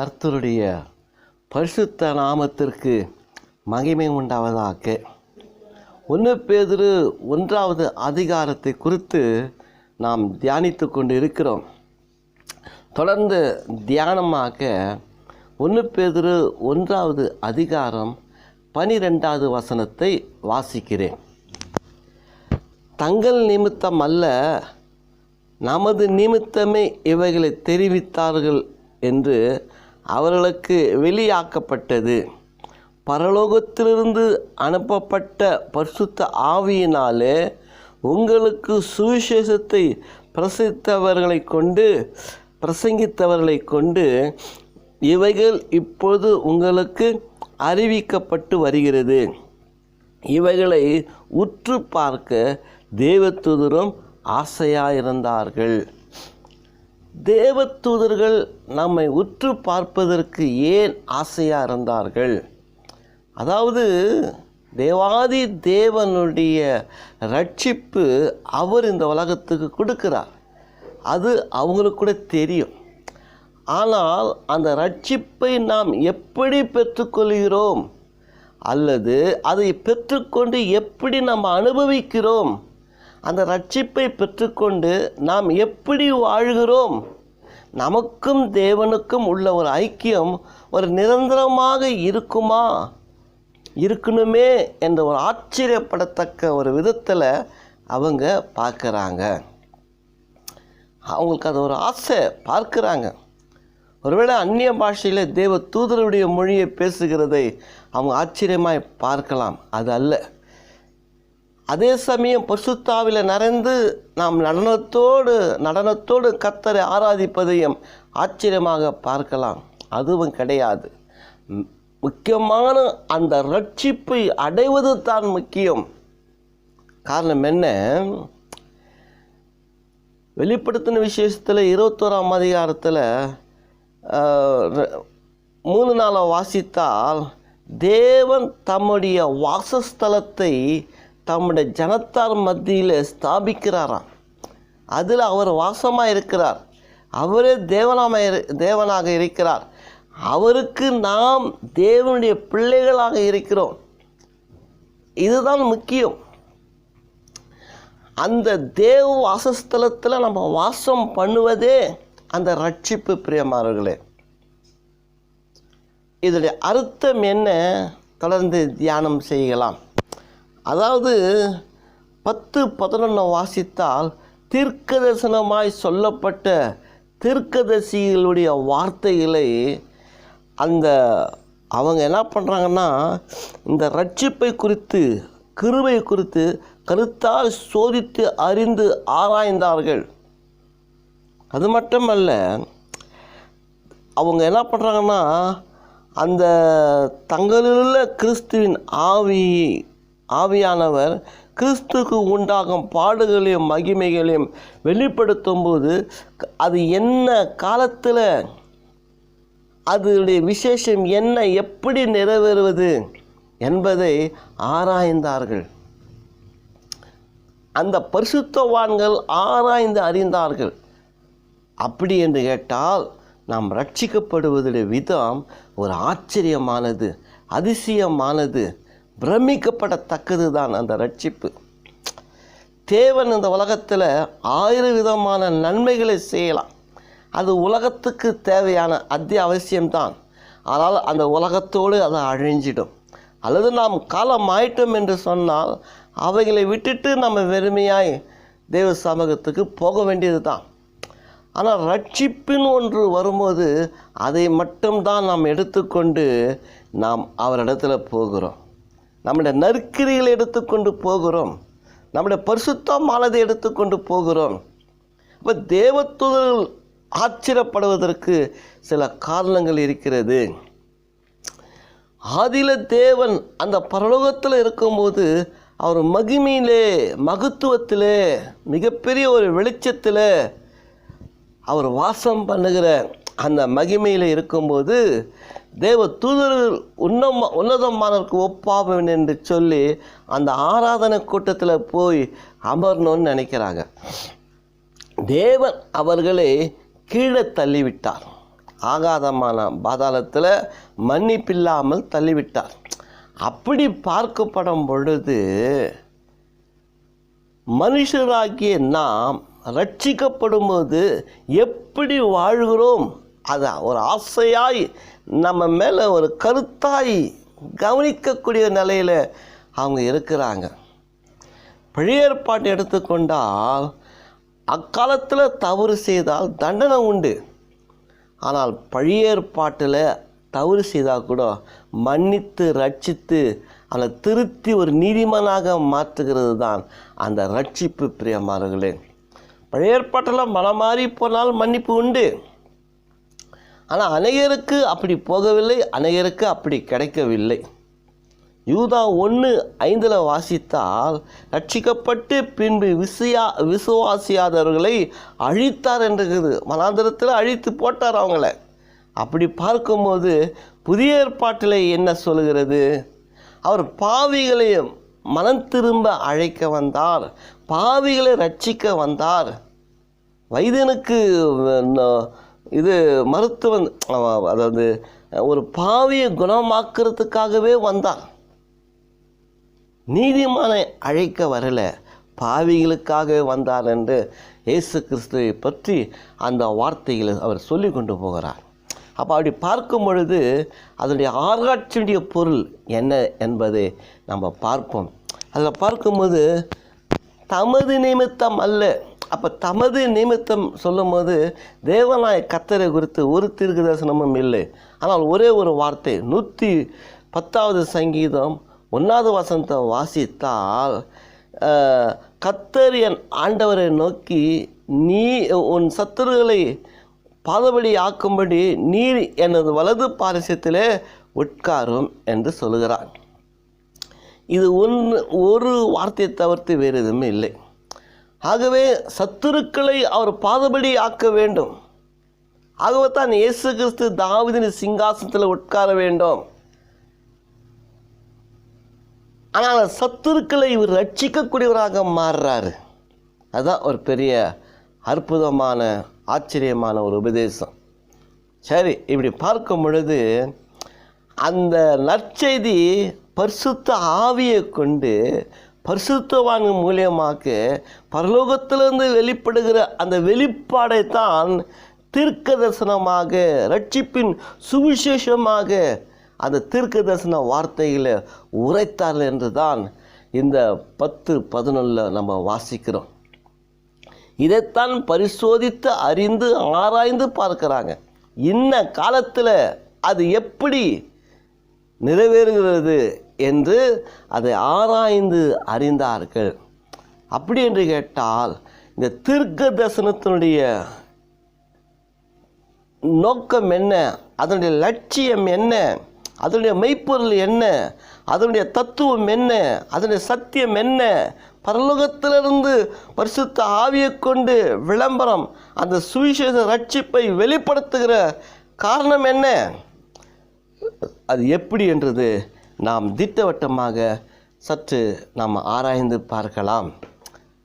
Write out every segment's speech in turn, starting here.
கர்த்தருடைய பரிசுத்த நாமத்திற்கு மகிமை உண்டாவதாக. ஒன்று பேதிரு ஒன்றாவது அதிகாரத்தை குறித்து நாம் தியானித்து கொண்டு இருக்கிறோம் தொடர்ந்து தியானமாக ஒன்று பேதிரு ஒன்றாவது அதிகாரம் பனிரெண்டாவது வசனத்தை வாசிக்கிறேன். தங்கள் நிமித்தம் அல்ல நமது நிமித்தமே இவைகளை தெரிவித்தார்கள் என்று அவர்களுக்கு வெளியாக்கப்பட்டது. பரலோகத்திலிருந்து அனுப்பப்பட்ட பரிசுத்த ஆவியினாலே உங்களுக்கு சுவிசேஷத்தை பிரசித்தவர்களை கொண்டு பிரசங்கித்தவர்களை கொண்டு இவைகள் இப்பொழுது உங்களுக்கு அறிவிக்கப்பட்டு வருகிறது. இவைகளை உற்று பார்க்க தேவதூதரும் ஆசையாயிருந்தார்கள். தேவதூதர்கள் நம்மை உற்று பார்ப்பதற்கு ஏன் ஆசையாக இருந்தார்கள்? அதாவது தேவாதி தேவனுடைய ரட்சிப்பு அவர் இந்த உலகத்துக்கு கொடுக்கிறார். அது அவங்களுக்கு கூட தெரியும். ஆனால் அந்த ரட்சிப்பை நாம் எப்படி பெற்றுக்கொள்கிறோம்? அல்லது அதை பெற்றுக்கொண்டு எப்படி நம்ம அனுபவிக்கிறோம்? அந்த ரட்சிப்பை பெற்றுக்கொண்டு நாம் எப்படி வாழ்கிறோம்? நமக்கும் தேவனுக்கும் உள்ள ஒரு ஐக்கியம் ஒரு நிரந்தரமாக இருக்குமா? இருக்கணுமே என்ற ஒரு ஆச்சரியப்படத்தக்க ஒரு விதத்தில் அவங்க பார்க்குறாங்க. அவங்களுக்கு அது ஒரு ஆசை பார்க்குறாங்க. ஒருவேளை அந்நிய பாஷையில் தேவ தூதருடைய மொழியை பேசுகிறதை அவங்க ஆச்சரியமாய் பார்க்கலாம். அது அல்ல. அதே சமயம் பசுத்தாவில் நிறைந்து நாம் நடனத்தோடு நடனத்தோடு கத்தரை ஆராதிப்பதையும் ஆச்சரியமாக பார்க்கலாம். அதுவும் கிடையாது. முக்கியமான அந்த ரட்சிப்பை அடைவது தான் முக்கியம். காரணம் என்ன? வெளிப்படுத்தின விசேஷத்தில் இருபத்தோராம் அதிகாரத்தில் மூணு நாளை வாசித்தால் தேவன் தம்முடைய வாசஸ்தலத்தை தம்முடைய ஜனத்தார் மத்தியில் ஸ்தாபிக்கிறாராம் அதில் அவர் வாசமாக இருக்கிறார். அவரே தேவனாக தேவனாக இருக்கிறார். அவருக்கு நாம் தேவனுடைய பிள்ளைகளாக இருக்கிறோம். இதுதான் முக்கியம். அந்த தேவ வாசஸ்தலத்தில் நம்ம வாசம் பண்ணுவதே அந்த ரட்சிப்பு பிரியமானவர்களே. இதனுடைய அர்த்தம் என்ன? தொடர்ந்து தியானம் செய்யலாம். அதாவது பத்து பதினொன்று வாசித்தால் தீர்க்கதரிசனமாய் சொல்லப்பட்ட தீர்க்கதரிசிகளுடைய வார்த்தைகளை அந்த அவங்க என்ன பண்ணுறாங்கன்னா இந்த ரட்சிப்பை குறித்து கிருவை குறித்து கருத்தால் சோதித்து அறிந்து ஆராய்ந்தார்கள். அது மட்டுமல்ல அவங்க என்ன பண்ணுறாங்கன்னா அந்த தங்களிலுள்ள கிறிஸ்துவின் ஆவி ஆவியானவர் கிறிஸ்துக்கு உண்டாகும் பாடுகளையும் மகிமைகளையும் வெளிப்படுத்தும் போது அது என்ன காலத்தில் அதனுடைய விசேஷம் என்ன எப்படி நிறைவேறுவது என்பதை ஆராய்ந்தார்கள். அந்த பரிசுத்தவான்கள் ஆராய்ந்து அறிந்தார்கள். அப்படி என்று கேட்டால் நாம் ரட்சிக்கப்படுவதுடைய விதம் ஒரு ஆச்சரியமானது அதிசயமானது. பிரமிக்கப்படத்தக்கது தான் அந்த ரட்சிப்பு. தேவன் இந்த உலகத்தில் ஆயிரம் விதமான நன்மைகளை செய்யலாம். அது உலகத்துக்கு தேவையான அத்தியாவசியம்தான். ஆனால் அந்த உலகத்தோடு அது அழிஞ்சிடும். அல்லது நாம் காலம் ஆயிட்டோம் என்று சொன்னால் அவைகளை விட்டுட்டு நம்ம வெறுமையாய் தேவ சமூகத்துக்கு போக வேண்டியது தான் ஆனால் ரட்சிப்பின் ஒன்று வரும்போது அதை மட்டும்தான் நாம் எடுத்துக்கொண்டு நாம் அவரிடத்துல போகிறோம். நம்முடைய நற்கிரிகளை எடுத்துக்கொண்டு போகிறோம். நம்முடைய பரிசுத்தமானதை எடுத்துக்கொண்டு போகிறோம். இப்போ தேவத்துதல் ஆச்சரியப்படுவதற்கு சில காரணங்கள் இருக்கிறது. ஆதில தேவன் அந்த பரலோகத்தில் இருக்கும்போது அவர் மகிமையிலே மகத்துவத்திலே மிகப்பெரிய ஒரு வெளிச்சத்தில் அவர் வாசம் பண்ணுகிற அந்த மகிமையில் இருக்கும்போது தேவ தூதர்கள் உன்னம உன்னதமானவருக்கு ஒப்பாவன் என்று சொல்லி அந்த ஆராதனை கூட்டத்தில் போய் அமரணும்னு நினைக்கிறாங்க. தேவன் அவர்களை கீழே தள்ளிவிட்டார். ஆகாதமான பாதாளத்தில் மன்னிப்பில்லாமல் தள்ளிவிட்டார். அப்படி பார்க்கப்படும் பொழுது மனுஷராகிய நாம் ரட்சிக்கப்படும்போது எப்படி வாழ்கிறோம்? அதான் ஒரு ஆசையாய் நம்ம மேலே ஒரு கருத்தாய் கவனிக்கக்கூடிய நிலையில் அவங்க இருக்கிறாங்க. பழைய ஏற்பாட்டை எடுத்துக்கொண்டால் அக்காலத்தில் தவறு செய்தால் தண்டனை உண்டு. ஆனால் பழைய ஏற்பாட்டில் தவறு செய்தால் கூட மன்னித்து ரட்சித்து அந்த திருத்தி ஒரு நீதிமனாக மாற்றுகிறது தான் அந்த ரட்சிப்பு பிரியமார்களே பழைய ஏற்பாட்டில் மனம் மாறி போனால் மன்னிப்பு உண்டு. ஆனால் அநேகருக்கு அப்படி போகவில்லை அநேகருக்கு அப்படி கிடைக்கவில்லை. யூதா ஒன்று ஐந்தில் வாசித்தால் ரட்சிக்கப்பட்டு பின்பு விசியா விசுவாசியாதவர்களை அழித்தார் என்றது மனாந்திரத்தில் அழித்து போட்டார் அவங்கள. அப்படி பார்க்கும்போது புதிய ஏற்பாட்டில் என்ன சொல்கிறது அவர் பாவிகளையும் மனம் திரும்ப அழைக்க வந்தார். பாவிகளை ரட்சிக்க வந்தார். வைதனுக்கு ந- இது மருத்துவன் அதாவது ஒரு பாவியை குணமாக்குறதுக்காகவே வந்தான். நீதிமானை அழைக்க வரல. பாவிகளுக்காகவே வந்தார் என்று இயேசு கிறிஸ்துவை பற்றி அந்த வார்த்தைகளை அவர் சொல்லி கொண்டு போகிறார். அப்போ அப்படி பார்க்கும் பொழுது அதனுடைய ஆராய்ச்சியுடைய பொருள் என்ன என்பதை நம்ம பார்ப்போம். அதில் பார்க்கும்போது தமது நிமித்தம் அல்ல. அப்போ தமது நிமித்தம் சொல்லும்போது தேவநாய கத்தரை குறித்து ஒரு தீர்க்க தரிசனமும் இல்லை. ஆனால் ஒரே ஒரு வார்த்தை நூற்றி பத்தாவது சங்கீதம் ஒன்றாவது வசந்தம் வாசித்தால் கத்தர் என் ஆண்டவரை நோக்கி நீ உன் சத்துருகளை பாதபடி ஆக்கும்படி நீர் எனது வலது பாரசியத்திலே உட்காரும் என்று சொல்லுகிறார் இது ஒன்று ஒரு வார்த்தையை தவிர்த்து வேறு எதுவுமே இல்லை. ஆகவே சத்துருக்களை அவர் பாதபடி ஆக்க வேண்டும். ஆகவே தான் இயேசு கிறிஸ்து தாவீதின் சிங்காசனத்தில் உட்கார வேண்டும். ஆனால் சத்துருக்களை இவர் ரட்சிக்கக்கூடியவராக மாறுறாரு. அதுதான் ஒரு பெரிய அற்புதமான ஆச்சரியமான ஒரு உபதேசம். சரி இப்படி பார்க்கும் பொழுது அந்த நற்செய்தி பரிசுத்த ஆவியை கொண்டு பரிசுத்தவான் மூலியமாக பரலோகத்திலிருந்து வெளிப்படுகிற அந்த வெளிப்பாடை தான் தீர்க்க தரிசனமாக ரட்சிப்பின் சுவிசேஷமாக அந்த தீர்க்க தரிசன வார்த்தைகளை உரைத்தார்கள் என்று தான் இந்த பத்து பதினொன்றில் நம்ம வாசிக்கிறோம். இதைத்தான் பரிசோதித்து அறிந்து ஆராய்ந்து பார்க்கிறாங்க. இன்ன காலத்தில் அது எப்படி நிறைவேறுகிறது என்று அதை ஆராய்ந்து அறிந்தார்கள். அப்படி என்று கேட்டால் இந்த தீர்க்க தரிசனத்தினுடைய நோக்கம் என்ன? அதனுடைய லட்சியம் என்ன? அதனுடைய மெய்ப்பொருள் என்ன? அதனுடைய தத்துவம் என்ன? அதனுடைய சத்தியம் என்ன? பரலோகத்திலிருந்து பரிசுத்த ஆவியை கொண்டு விளம்பரம் அந்த சுவிசேஷ ரட்சிப்பை வெளிப்படுத்துகிற காரணம் என்ன? அது எப்படி என்றது? நாம் திட்டவட்டமாக சற்று நாம் ஆராய்ந்து பார்க்கலாம்.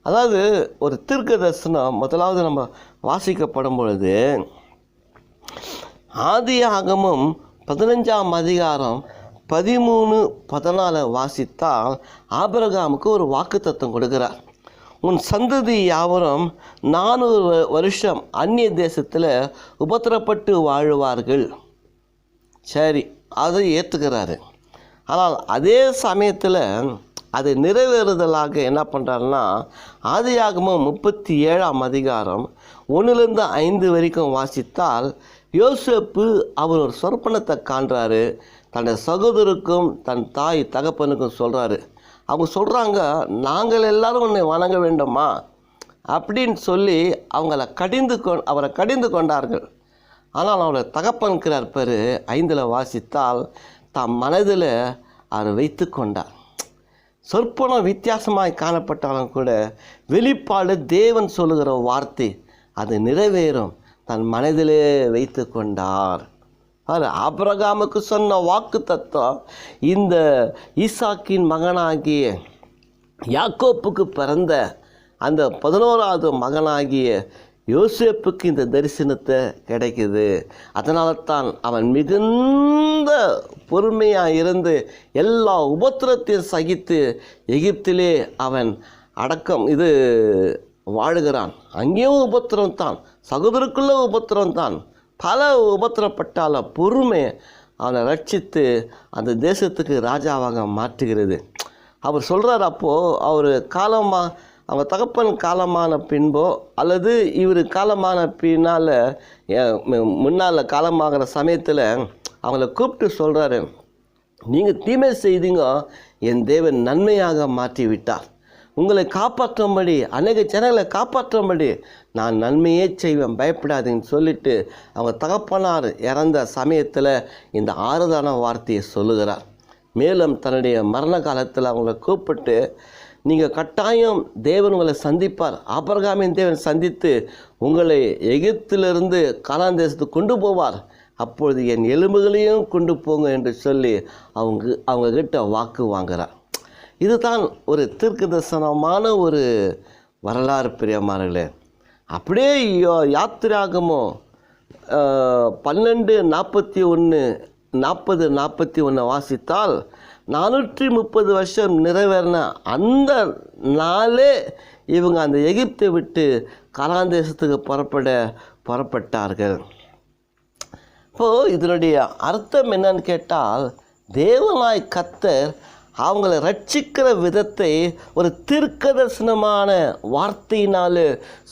அதாவது ஒரு தீர்க்க தரிசனம் முதலாவது நம்ம வாசிக்கப்படும் பொழுது ஆதியாகமும் பதினஞ்சாம் அதிகாரம் பதிமூணு பதினாலு வாசித்தால் ஆபரகாமுக்கு ஒரு வாக்குத்தத்தம் கொடுக்கிறார். உன் சந்ததி யாவரும் நானூறு வருஷம் அந்நிய தேசத்தில் உபத்திரப்பட்டு வாழுவார்கள். சரி அதை ஏற்றுக்கிறாரு ஆனால் அதே சமயத்தில் அது நிறைவேறுதலாக என்ன பண்ணுறாருன்னா ஆதியாகமும் முப்பத்தி ஏழாம் அதிகாரம் ஒன்றுலேருந்து ஐந்து வரைக்கும் வாசித்தால் யோசேப்பு அவர் ஒரு சொற்பனத்தை காண்றாரு. தன்னுடைய சகோதரருக்கும் தன் தாய் தகப்பனுக்கும் சொல்கிறாரு அவங்க சொல்கிறாங்க நாங்கள் எல்லாரும் உன்னை வணங்க வேண்டுமா? அப்படின்னு சொல்லி அவங்கள கடிந்து கொ அவரை கடிந்து கொண்டார்கள். ஆனால் அவளை தகப்பன்கிறார் பேர் ஐந்தில் வாசித்தால் தம் மனதில் அவர் வைத்து கொண்டார் சொற்பனம் வித்தியாசமாய் காணப்பட்டாலும் கூட வெளிப்பாடு தேவன் சொல்லுகிற வார்த்தை அது நிறைவேறும். தன் மனதிலே வைத்து கொண்டார். அவர் சொன்ன வாக்கு தத்துவம் இந்த ஈசாக்கின் மகனாகிய யாக்கோப்புக்கு பிறந்த அந்த பதினோராவது மகனாகிய யோசேப்புக்கு இந்த தரிசனத்தை கிடைக்குது. அதனால தான் அவன் மிகுந்த பொறுமையாக இருந்து எல்லா உபத்திரத்தையும் சகித்து எகிப்திலே அவன் அடக்கம் இது வாழுகிறான். அங்கேயும் உபத்திரம் தான் சகோதரருக்குள்ள உபத்திரம் தான். பல உபத்திரப்பட்டால பொறுமை அவனை ரட்சித்து அந்த தேசத்துக்கு ராஜாவாக மாற்றுகிறது. அவர் சொல்கிறார் அப்போது அவர் காலமாக அவங்க தகப்பன் காலமான பின்போ அல்லது இவர் காலமான பின்னால் முன்னால் காலமாகிற சமயத்தில் அவங்கள கூப்பிட்டு சொல்கிறாரு நீங்கள் தீமை செய்தீங்க என் தேவன் நன்மையாக மாற்றி விட்டார் உங்களை காப்பாற்றும்படி அநேக ஜனங்களை காப்பாற்றும்படி நான் நன்மையே செய்வேன் பயப்படாதீங்கன்னு சொல்லிட்டு அவங்க தகப்பனார் இறந்த சமயத்தில் இந்த ஆறுதான வார்த்தையை சொல்லுகிறார். மேலும் தன்னுடைய மரண காலத்தில் அவங்கள கூப்பிட்டு நீங்கள் கட்டாயம் தேவன் உங்களை சந்திப்பார். ஆபரகாமின் தேவன் சந்தித்து உங்களை எகிப்திலிருந்து கானான் தேசத்துக்கு கொண்டு போவார். அப்பொழுது என் எலும்புகளையும் கொண்டு போங்க என்று சொல்லி அவங்க அவங்க கிட்ட வாக்கு வாங்குறார். இதுதான் ஒரு தீர்க்க தரிசனமான ஒரு வரலாறு பிரியமானங்களே அப்படியே யோ- யாத்திராகமோ பன்னெண்டு நாற்பத்தி ஒன்று நாற்பது நாற்பத்தி ஒன்று வாசித்தால் நானூற்றி முப்பது வருஷம் நிறைவேறின அந்த நாளே இவங்க அந்த எகிப்தை விட்டு கலாந்தேசத்துக்கு புறப்பட புறப்பட்டார்கள். இப்போது இதனுடைய அர்த்தம் என்னன்னு கேட்டால் தேவனாய் கத்தர் அவங்கள ரட்சிக்கிற விதத்தை ஒரு தீர்க்கதர்சனமான வார்த்தையினால்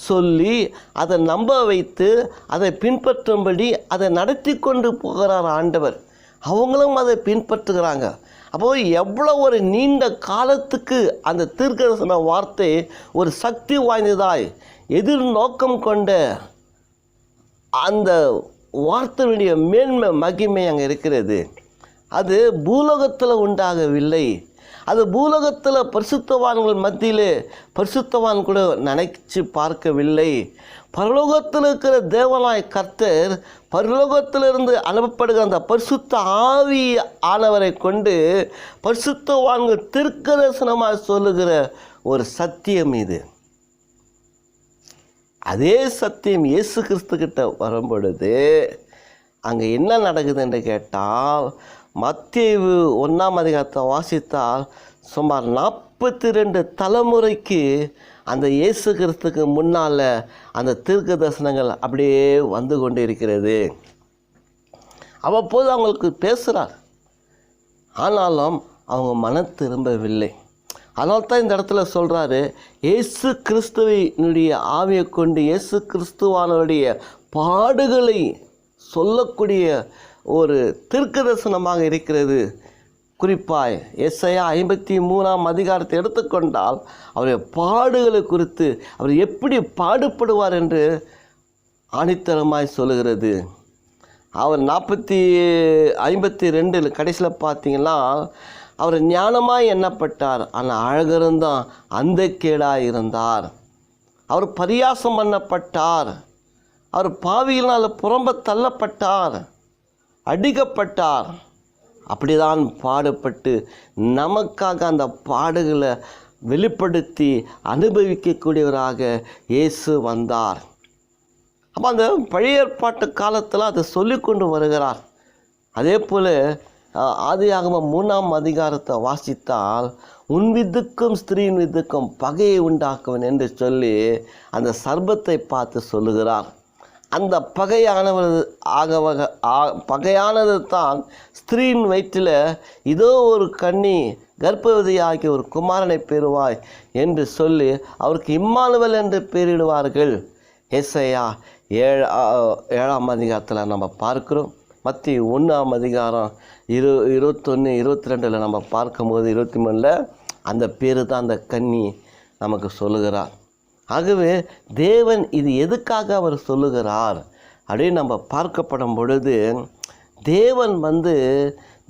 சொல்லி அதை நம்ப வைத்து அதை பின்பற்றும்படி அதை நடத்தி கொண்டு போகிறார் ஆண்டவர். அவங்களும் அதை பின்பற்றுகிறாங்க. அப்போது எவ்வளோ ஒரு நீண்ட காலத்துக்கு அந்த தீர்க்கதரிசன வார்த்தை ஒரு சக்தி வாய்ந்ததாய் எதிர்நோக்கம் கொண்ட அந்த வார்த்தையினுடைய மேன்மை மகிமை அங்கே இருக்கிறது. அது பூலோகத்தில் உண்டாகவில்லை. அது பூலோகத்தில் பரிசுத்தவான்கள் மத்தியிலே பரிசுத்தவான் கூட நினைச்சு பார்க்கவில்லை. பரலோகத்தில் இருக்கிற தேவனாய் கர்த்தர் பரலோகத்திலிருந்து அனுப்பப்படுகிற அந்த பரிசுத்த ஆவி ஆனவரை கொண்டு பரிசுத்தவான்கள் திருக்கதர்சனமாக சொல்லுகிற ஒரு சத்தியம் இது. அதே சத்தியம் இயேசு கிறிஸ்து கிட்ட வரும்பொழுது அங்கே என்ன நடக்குது என்று கேட்டால் மத்தியவு ஒன்றாம் அதிகாரத்தை வாசித்தால் சுமார் நாற்பத்தி ரெண்டு தலைமுறைக்கு அந்த இயேசு கிறிஸ்துக்கு முன்னால் அந்த தீர்க்க தரிசனங்கள் அப்படியே வந்து கொண்டு இருக்கிறது அவ்வப்போது அவங்களுக்கு பேசுகிறார் ஆனாலும் அவங்க மனம் திரும்பவில்லை. அதனால தான் இந்த இடத்துல சொல்கிறாரு இயேசு கிறிஸ்துவினுடைய ஆவியை கொண்டு இயேசு கிறிஸ்துவானவருடைய பாடுகளை சொல்லக்கூடிய ஒரு தீர்க்கதரிசனமாக இருக்கிறது. குறிப்பாய் எஸ்ஐயா ஐம்பத்தி மூணாம் அதிகாரத்தை எடுத்துக்கொண்டால் அவருடைய பாடுகளை குறித்து அவர் எப்படி பாடுபடுவார் என்று ஆணித்தரமாய் சொல்லுகிறது. அவர் நாற்பத்தி ஐம்பத்தி ரெண்டில் கடைசியில் பார்த்தீங்கன்னா அவர் ஞானமாய் எண்ணப்பட்டார். ஆனால் அழகருந்தான் அந்த கேடாக இருந்தார். அவர் பரியாசம் பண்ணப்பட்டார். அவர் பாவியினால் புறம்ப தள்ளப்பட்டார். அடிக்கப்பட்டார். அப்படிதான் பாடுபட்டு நமக்காக அந்த பாடுகளை வெளிப்படுத்தி அனுபவிக்கக்கூடியவராக இயேசு வந்தார். அப்போ அந்த பழைய ஏற்பாட்டு காலத்தில் அதை சொல்லி கொண்டு வருகிறார். அதே போல் ஆதியாகம மூணாம் அதிகாரத்தை வாசித்தால் உன் வித்துக்கும் ஸ்திரீயின் வித்துக்கும் பகையை உண்டாக்குவன் என்று சொல்லி அந்த சர்பத்தை பார்த்து சொல்லுகிறார். அந்த பகையானவர் ஆகவக ஆ- பகையானது தான் ஸ்திரீயின் வயிற்றில் இதோ ஒரு கன்னி கர்ப்பவதியாகி ஒரு குமாரனை பெறுவாய் என்று சொல்லி அவருக்கு இம்மானுவல் என்று பெயரிடுவார்கள். எஸ்ஐயா ஏழா ஏழாம் அதிகாரத்தில் நம்ம பார்க்குறோம். மத்தி ஒன்றாம் அதிகாரம் இரு இருபத்தொன்று இருபத்தி ரெண்டில் நம்ம பார்க்கும்போது இருபத்தி மூணில் அந்த பேர் தான் அந்த கன்னி நமக்கு சொல்லுகிறார். ஆகவே தேவன் இது எதுக்காக அவர் சொல்லுகிறார் அப்படின்னு நம்ம பார்க்கப்படும் பொழுது தேவன் வந்து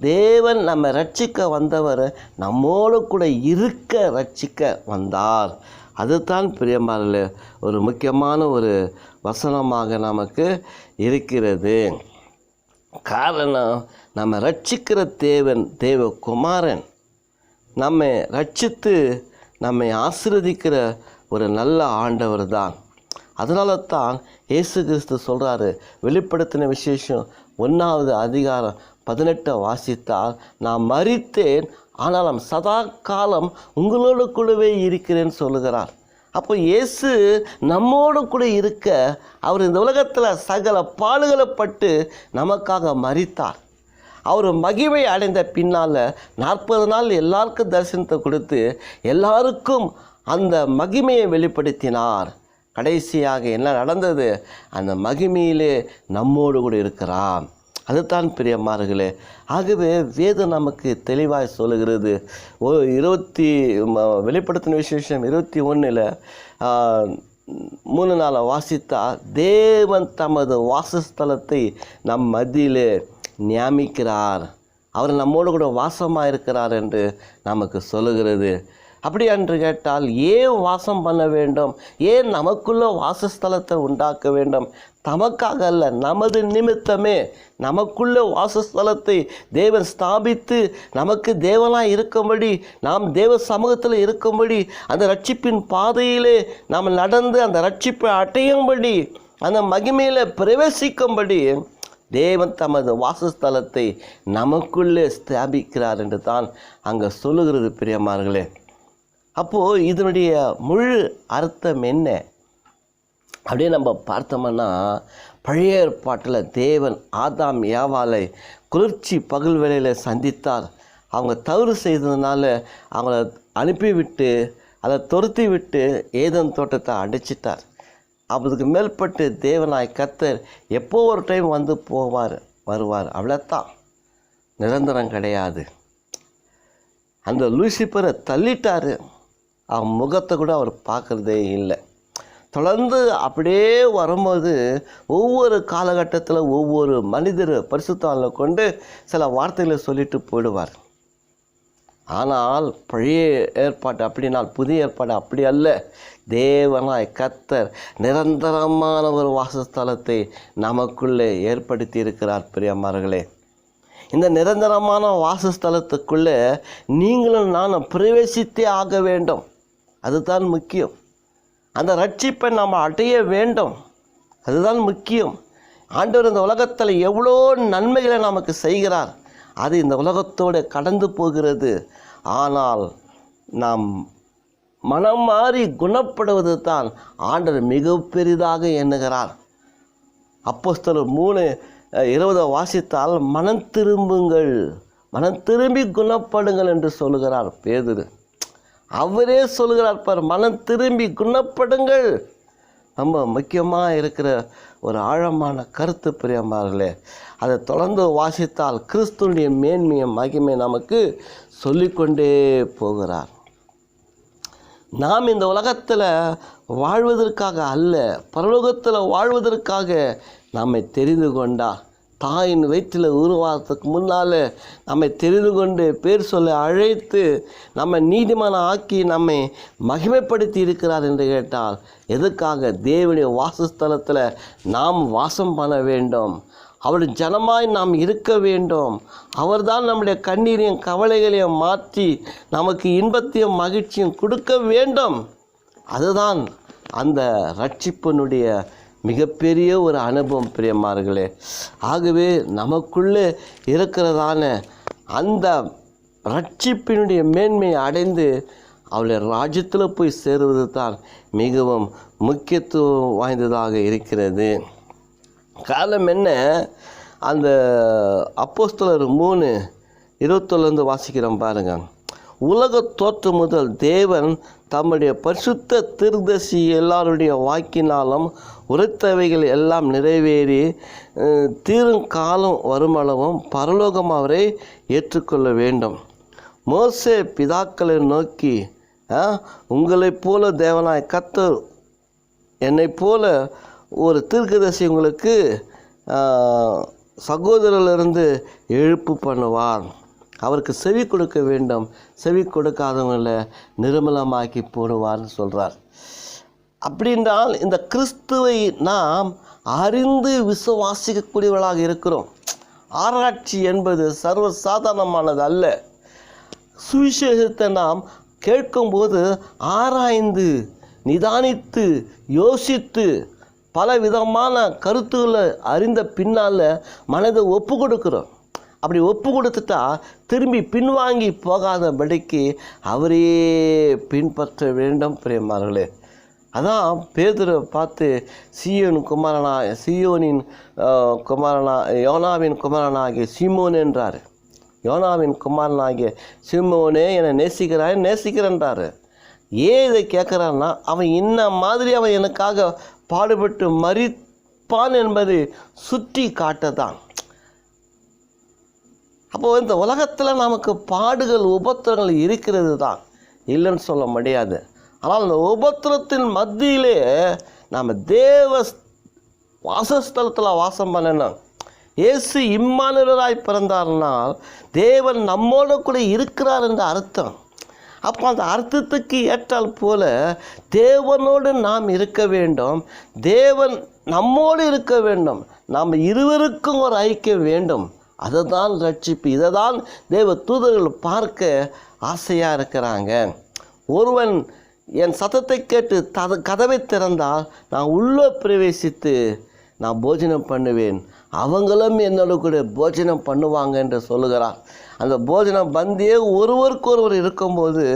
தேவன் நம்ம ரட்சிக்க வந்தவர் நம்மோடு கூட இருக்க ரட்சிக்க வந்தார். அதுதான் பிரியமாரில் ஒரு முக்கியமான ஒரு வசனமாக நமக்கு இருக்கிறது. காரணம் நம்ம ரட்சிக்கிற தேவன் தேவகுமாரன் நம்மை ரட்சித்து நம்மை ஆசீர்வதிக்கிற ஒரு நல்ல ஆண்டவர் தான். அதனால தான் இயேசு கிறிஸ்து சொல்கிறாரு வெளிப்படுத்தின விசேஷம் ஒன்றாவது அதிகாரம் பதினெட்டை வாசித்தால் நான் மறித்தேன் ஆனாலும் சதா காலம் உங்களோடு கூடவே இருக்கிறேன்னு சொல்லுகிறார். அப்போ இயேசு நம்மோடு கூட இருக்க அவர் இந்த உலகத்தில் சகல பாடுகளை பட்டு நமக்காக மறித்தார் அவர் மகிமை அடைந்த பின்னால் நாற்பது நாள் எல்லாருக்கும் தரிசனத்தை கொடுத்து எல்லாருக்கும் அந்த மகிமையை வெளிப்படுத்தினார். கடைசியாக என்ன நடந்தது? அந்த மகிமையிலே நம்மோடு கூட இருக்கிறார். அதுதான் பிரியமார்களே ஆகவே வேதம் நமக்கு தெளிவாக சொல்லுகிறது. ஓ இருபத்தி வெளிப்படுத்தின விசேஷம் இருபத்தி ஒன்றில் மூணு நாளை வாசித்தா தேவன் தமது வாசஸ்தலத்தை நம் மத்தியிலே நியமிக்கிறார். அவர் நம்மோடு கூட வாசமாக இருக்கிறார் என்று நமக்கு சொல்லுகிறது. அப்படி என்று கேட்டால் ஏன் வாசம் பண்ண வேண்டும்? ஏன் நமக்குள்ள வாசஸ்தலத்தை உண்டாக்க வேண்டும்? தமக்காக அல்ல நமது நிமித்தமே நமக்குள்ள வாசஸ்தலத்தை தேவன் ஸ்தாபித்து நமக்கு தேவனாக இருக்கும்படி நாம் தேவ சமூகத்தில் இருக்கும்படி அந்த ரட்சிப்பின் பாதையிலே நாம் நடந்து அந்த ரட்சிப்பை அடையும்படி அந்த மகிமையில் பிரவேசிக்கும்படி தேவன் தமது வாசஸ்தலத்தை நமக்குள்ளே ஸ்தாபிக்கிறார் என்று தான் அங்கே சொல்லுகிறது பிரியமார்களே அப்போது இதனுடைய முழு அர்த்தம் என்ன? அப்படியே நம்ம பார்த்தோம்னா பழைய ஏற்பாட்டில் தேவன் ஆதாம் ஏவாலை குளிர்ச்சி பகல் வேலையில் சந்தித்தார். அவங்க தவறு செய்ததுனால அவங்கள அனுப்பிவிட்டு அதை துரத்தி விட்டு ஏதன் தோட்டத்தை அடைச்சிட்டார். அதுக்கு மேற்பட்டு தேவனாய் கத்தர் எப்போ ஒரு டைம் வந்து போவார் வருவார்? அவ்வளோத்தான் நிரந்தரம் கிடையாது. அந்த லூசிப்பரை தள்ளிட்டார். அவன் முகத்தை கூட அவர் பார்க்குறதே இல்லை. தொடர்ந்து அப்படியே வரும்போது ஒவ்வொரு காலகட்டத்தில் ஒவ்வொரு மனிதர் பரிசுத்தாளை கொண்டு சில வார்த்தைகளை சொல்லிட்டு போயிடுவார். ஆனால் பழைய ஏற்பாடு அப்படினால் புதிய ஏற்பாடு அப்படி அல்ல. தேவனாய் கத்தர் நிரந்தரமான ஒரு வாசஸ்தலத்தை நமக்குள்ளே ஏற்படுத்தி இருக்கிறார் பிரியமார்களே இந்த நிரந்தரமான வாசஸ்தலத்துக்குள்ளே நீங்களும் நானும் பிரவேசித்தே ஆக வேண்டும். அதுதான் முக்கியம். அந்த ரட்சிப்பை நாம் அடைய வேண்டும். அதுதான் முக்கியம். ஆண்டவர் இந்த உலகத்தில் எவ்வளோ நன்மைகளை நமக்கு செய்கிறார். அது இந்த உலகத்தோடு கடந்து போகிறது. ஆனால் நாம் மனம் மாறி குணப்படுவது தான் ஆண்டவர் மிக பெரிதாக எண்ணுகிறார். அப்போஸ்தலர் மூணு இருபதை வாசித்தால் மனம் திரும்புங்கள். மனம் திரும்பி குணப்படுங்கள் என்று சொல்லுகிறார் பேதுரு. அவரே சொல்லுகிறார் பார் மனம் திரும்பி குணப்படுங்கள். ரொம்ப முக்கியமாக இருக்கிற ஒரு ஆழமான கருத்து பிரியமார்களே அதை தொடர்ந்து வாசித்தால் கிறிஸ்துவனுடைய மேன்மையை மகிமை நமக்கு சொல்லிக்கொண்டே போகிறார். நாம் இந்த உலகத்தில் வாழ்வதற்காக அல்ல பரலோகத்தில் வாழ்வதற்காக நம்மை தெரிந்து கொண்டா தாயின் வயிற்றில் உருவாகிறதுக்கு முன்னால் நம்மை தெரிந்து கொண்டு பேர் சொல்ல அழைத்து நம்ம நீதிமான ஆக்கி நம்மை மகிமைப்படுத்தி இருக்கிறார் என்று கேட்டால் எதுக்காக தேவனுடைய வாசஸ்தலத்தில் நாம் வாசம் பண்ண வேண்டும்? அவருடைய ஜனமாய் நாம் இருக்க வேண்டும். அவர்தான் நம்முடைய கண்ணீரையும் கவலைகளையும் மாற்றி நமக்கு இன்பத்தையும் மகிழ்ச்சியும் கொடுக்க வேண்டும். அதுதான் அந்த ரட்சிப்பனுடைய மிகப்பெரிய ஒரு அனுபவம் பிரியமார்களே. ஆகவே நமக்குள்ளே இருக்கிறதான அந்த ரட்சிப்பினுடைய மேன்மையை அடைந்து அவளை ராஜ்யத்தில் போய் சேருவது தான் மிகவும் முக்கியத்துவம் வாய்ந்ததாக இருக்கிறது. காலம் என்ன? அந்த அப்போஸ்தலர் மூணு இருபத்தொல்லேருந்து வாசிக்கிறோம் பாருங்கள் உலக தோற்று முதல் தேவன் தம்முடைய பரிசுத்த திருதசி எல்லாருடைய வாக்கினாலும் உரைத்தவைகள் எல்லாம் நிறைவேறி தீரும் காலம் வருமளவும் பரலோகம் அவரை ஏற்றுக்கொள்ள வேண்டும். மோசே பிதாக்களை நோக்கி உங்களைப் போல தேவனாய் கத்தர் என்னைப் போல ஒரு தீர்க்கதரிசி உங்களுக்கு சகோதரிலிருந்து எழுப்பு பண்ணுவார். அவருக்கு செவி கொடுக்க வேண்டும். செவி கொடுக்காதவங்களை நிர்மலமாக்கி போடுவார்னு சொல்கிறார் அப்படின்றால் இந்த கிறிஸ்துவை நாம் அறிந்து விசுவாசிக்கக்கூடியவர்களாக இருக்கிறோம். ஆராய்ச்சி என்பது சர்வ சாதாரணமானது அல்ல. சுவிசேஷத்தை நாம் கேட்கும்போது ஆராய்ந்து நிதானித்து யோசித்து பல விதமான கருத்துக்களை அறிந்த பின்னால் மனதை ஒப்பு கொடுக்குறோம் அப்படி ஒப்பு கொடுத்துட்டா திரும்பி பின்வாங்கி போகாதபடிக்கு அவரே பின்பற்ற வேண்டும் பிரியமார்களே. அதான் பேதரை பார்த்து சியோன் குமாரனா சியோனின் குமாரனா யோனாவின் குமாரனாகிய சீமோன் என்றார். யோனாவின் குமாரனாகிய சீமோனே என்னை நேசிக்கிறாய் நேசிக்கிறேன்றாரு ஏன் இதை கேட்குறான்னா அவன் என்ன மாதிரி அவன் எனக்காக பாடுபட்டு மறிப்பான் என்பது சுற்றி காட்டதான் அப்போது இந்த உலகத்தில் நமக்கு பாடுகள் உபத்திரங்கள் இருக்கிறது தான் இல்லைன்னு சொல்ல முடியாது. ஆனால் அந்த உபத்திரத்தின் மத்தியிலே நாம் தேவ வாசஸ்தலத்தில் வாசம் பண்ணணும். இயேசு இம்மானுவராய் பிறந்தார்னால் தேவன் நம்மோடு கூட இருக்கிறார் என்ற அர்த்தம். அப்போ அந்த அர்த்தத்துக்கு ஏற்றால் போல தேவனோடு நாம் இருக்க வேண்டும். தேவன் நம்மோடு இருக்க வேண்டும். நாம் இருவருக்கும் ஒரு ஐக்கியம் வேண்டும். அதை தான் ரட்சிப்பு இதை தான் தேவ தூதர்கள் பார்க்க ஆசையாக இருக்கிறாங்க. ஒருவன் என் சத்தத்தை கேட்டு தத கதவை திறந்தால் நான் உள்ளே பிரவேசித்து நான் போஜனம் பண்ணுவேன். அவங்களும் என்னோட கூட போஜனம் பண்ணுவாங்க என்று சொல்லுகிறார். அந்த போஜனம் பந்தியே ஒருவருக்கொருவர் இருக்கும்போது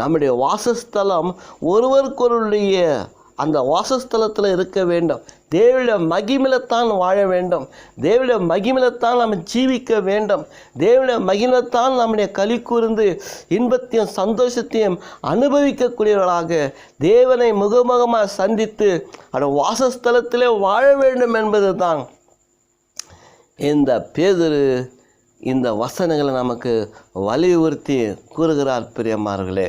நம்முடைய வாசஸ்தலம் ஒருவருக்கொருடைய அந்த வாசஸ்தலத்தில் இருக்க வேண்டும். தேவனுடைய மகிமிலத்தான் வாழ வேண்டும். தேவனுடைய மகிமிலத்தான் நம்ம ஜீவிக்க வேண்டும். தேவனுடைய மகிமிலத்தான் நம்முடைய கலி கூர்ந்து இன்பத்தையும் சந்தோஷத்தையும் அனுபவிக்கக்கூடியவர்களாக தேவனை முகமுகமாக சந்தித்து அந்த வாசஸ்தலத்திலே வாழ வேண்டும் என்பது தான் இந்த பேதரு இந்த வசனங்களை நமக்கு வலியுறுத்தி கூறுகிறார் பிரியமார்களே.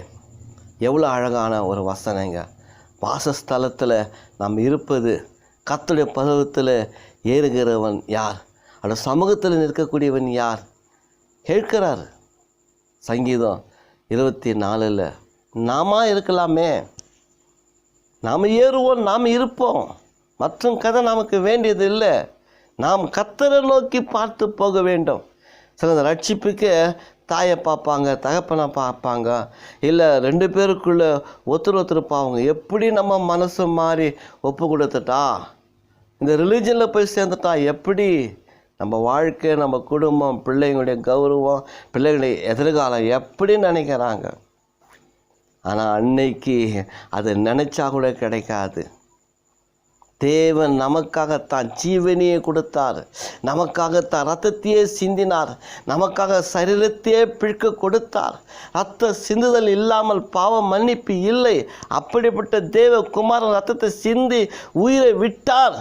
எவ்வளோ அழகான ஒரு வசனங்க. வாசஸ்தலத்தில் நாம் இருப்பது கத்துடைய பருவத்தில் ஏறுகிறவன் யார்? அந்த சமூகத்தில் நிற்கக்கூடியவன் யார்? கேட்கிறார். சங்கீதம் இருபத்தி நாலில் நாம இருக்கலாமே. நாம் ஏறுவோம் நாம் இருப்போம். மற்றும் கதை நமக்கு வேண்டியது இல்லை நாம் கத்தரை நோக்கி பார்த்து போக வேண்டும். சில ரட்சிப்புக்கு தாயை பார்ப்பாங்க தகப்பனை பார்ப்பாங்க. இல்லை ரெண்டு பேருக்குள்ளே ஒருத்தர் ஒருத்தர் பாவங்க எப்படி நம்ம மனசு மாறி ஒப்பு கொடுத்துட்டா? இந்த ரிலீஜனில் போய் சேர்ந்துட்டா எப்படி? நம்ம வாழ்க்கை நம்ம குடும்பம் பிள்ளைங்களுடைய கௌரவம் பிள்ளைங்களுடைய எதிர்காலம் எப்படி நினைக்கிறாங்க. ஆனால் அன்னைக்கு அது நினச்சா கூட கிடைக்காது. தேவன் நமக்காகத்தான் ஜீவனையே கொடுத்தார். நமக்காகத்தான் ரத்தத்தையே சிந்தினார். நமக்காக சரீரத்தையே பிழ்க்க கொடுத்தார். ரத்த சிந்துதல் இல்லாமல் பாவம் மன்னிப்பு இல்லை. அப்படிப்பட்ட தேவ குமாரன் ரத்தத்தை சிந்தி உயிரை விட்டார்.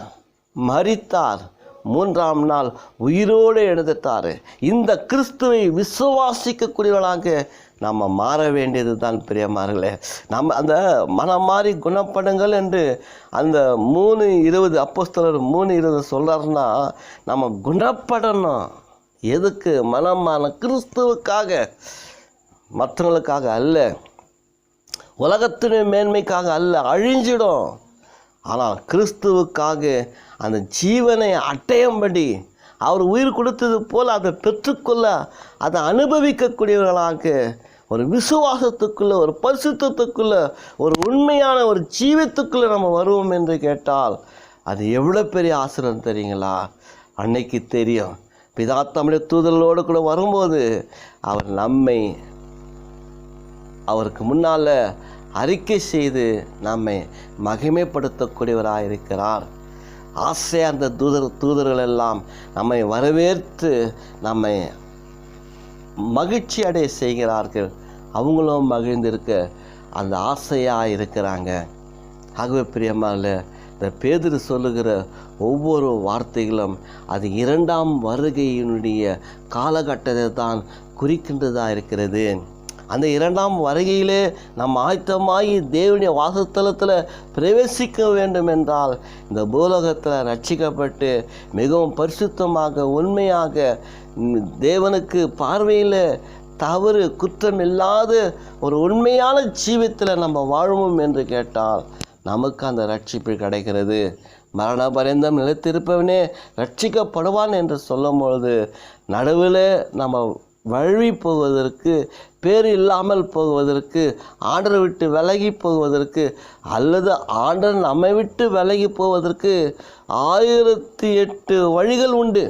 மறித்தார் மூன்றாம் நாள் உயிரோடு எழுந்துட்டார் இந்த கிறிஸ்துவை விசுவாசிக்கக்கூடியவர்களாக நம்ம மாற வேண்டியது தான் பிரியமார்களே. நம்ம அந்த மனம் மாறி குணப்படுங்கள் என்று அந்த மூணு இருபது அப்போஸ்தலர் மூணு இருபது சொல்கிறாருன்னா நம்ம குணப்படணும். எதுக்கு? மனமான கிறிஸ்துவுக்காக மற்றவங்களுக்காக அல்ல. உலகத்தினுடைய மேன்மைக்காக அல்ல அழிஞ்சிடும். ஆனால் கிறிஸ்துவுக்காக அந்த ஜீவனை அட்டையும்படி அவர் உயிர் கொடுத்தது போல் அதை பெற்றுக்கொள்ள அதை அனுபவிக்கக்கூடியவர்களாக ஒரு விசுவாசத்துக்குள்ள ஒரு பரிசுத்தத்துக்குள்ள ஒரு உண்மையான ஒரு ஜீவத்துக்குள்ள நம்ம வருவோம் என்று கேட்டால் அது எவ்வளோ பெரிய ஆசிரியர் தெரியுங்களா? அன்னைக்கு தெரியும். பிதா தமிழ் தூதலோடு கூட வரும்போது அவர் நம்மை அவருக்கு முன்னால் அறிக்கை செய்து நம்மை மகிமைப்படுத்தக்கூடியவராக இருக்கிறார் ஆசையாக அந்த தூதர் தூதர்கள் எல்லாம் நம்மை வரவேற்று நம்மை மகிழ்ச்சி அடைய செய்கிறார்கள். அவங்களும் மகிழ்ந்திருக்க அந்த ஆசையாக இருக்கிறாங்க. ஆகவே பிரியமாக இந்த பேதிரு சொல்லுகிற ஒவ்வொரு வார்த்தைகளும் அது இரண்டாம் வருகையினுடைய காலகட்டத்தை தான் குறிக்கின்றதாக இருக்கிறது. அந்த இரண்டாம் வருகையிலே நாம் ஆயத்தமாகி தேவனுடைய வாசத்தலத்தில் பிரவேசிக்க வேண்டும் என்றால் இந்த பூலோகத்தில் ரட்சிக்கப்பட்டு மிகவும் பரிசுத்தமாக உண்மையாக தேவனுக்கு பார்வையில் தவறு குற்றம் இல்லாத ஒரு உண்மையான ஜீவித்தில் நம்ம வாழுவோம் என்று கேட்டால் நமக்கு அந்த ரட்சிப்பு கிடைக்கிறது. மரண பரியந்தம் நிலைத்திருப்பவனே ரட்சிக்கப்படுவான் என்று சொல்லும் பொழுது நடுவில் நம்ம வழுவி போவதற்கு பேர் இல்லாமல் போவதற்கு ஆண்டரை விட்டு விலகி போவதற்கு அல்லது ஆண்டர் நம்மை விட்டு விலகி போவதற்கு ஆயிரத்தி எட்டு வழிகள் உண்டு.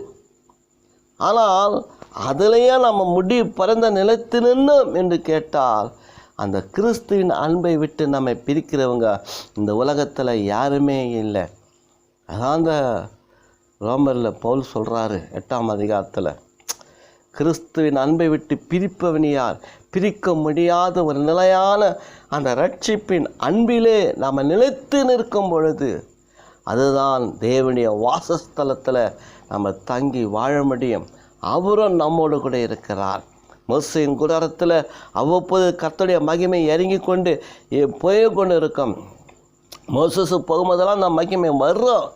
ஆனால் அதிலேயே நம்ம முடி பறந்த நிலைத்து நின்னோம் என்று கேட்டால் அந்த கிறிஸ்துவின் அன்பை விட்டு நம்மை பிரிக்கிறவங்க இந்த உலகத்தில் யாருமே இல்லை. அதான் அந்த ரோமரில் பவுல் சொல்கிறாரு எட்டாம் அதிகாரத்தில். கிறிஸ்துவின் அன்பை விட்டு பிரிப்பவன் யார்? பிரிக்க முடியாத ஒரு நிலையான அந்த ரட்சிப்பின் அன்பிலே நாம் நிலைத்து நிற்கும் பொழுது அதுதான் தேவனுடைய வாசஸ்தலத்தில் நம்ம தங்கி வாழ முடியும். அவரும் நம்மோடு கூட இருக்கிறார். மோசையின் குடாரத்தில் அவ்வப்போது கர்த்தருடைய மகிமை இறங்கி கொண்டு போய் கொண்டு இருக்கும் மோசஸ் போகும்போதெல்லாம் அந்த மகிமை வர்றோம்.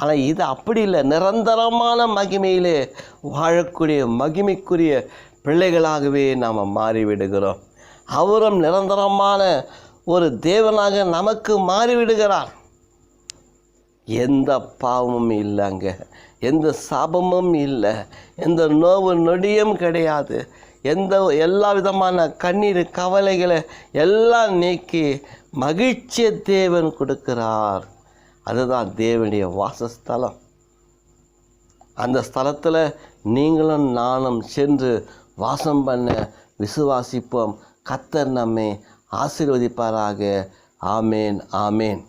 ஆனால் இது அப்படி இல்லை. நிரந்தரமான மகிமையிலே வாழக்கூடிய மகிமைக்குரிய பிள்ளைகளாகவே நாம் மாறிவிடுகிறோம். அவரும் நிரந்தரமான ஒரு தேவனாக நமக்கு மாறிவிடுகிறார். எந்த பாவமும் இல்லைங்க. எந்த சாபமும் இல்லை. எந்த நோவு நொடியும் கிடையாது. எந்த எல்லா விதமான கண்ணீர் கவலைகளை எல்லாம் நீக்கி மகிழ்ச்சியை தேவன் கொடுக்கிறார். அதுதான் தேவனுடைய வாசஸ்தலம். அந்த ஸ்தலத்தில் நீங்களும் நானும் சென்று வாசம் பண்ண விசுவாசிப்போம். கத்தர் நம்மை ஆசீர்வதிப்பாராக. ஆமேன் ஆமேன்.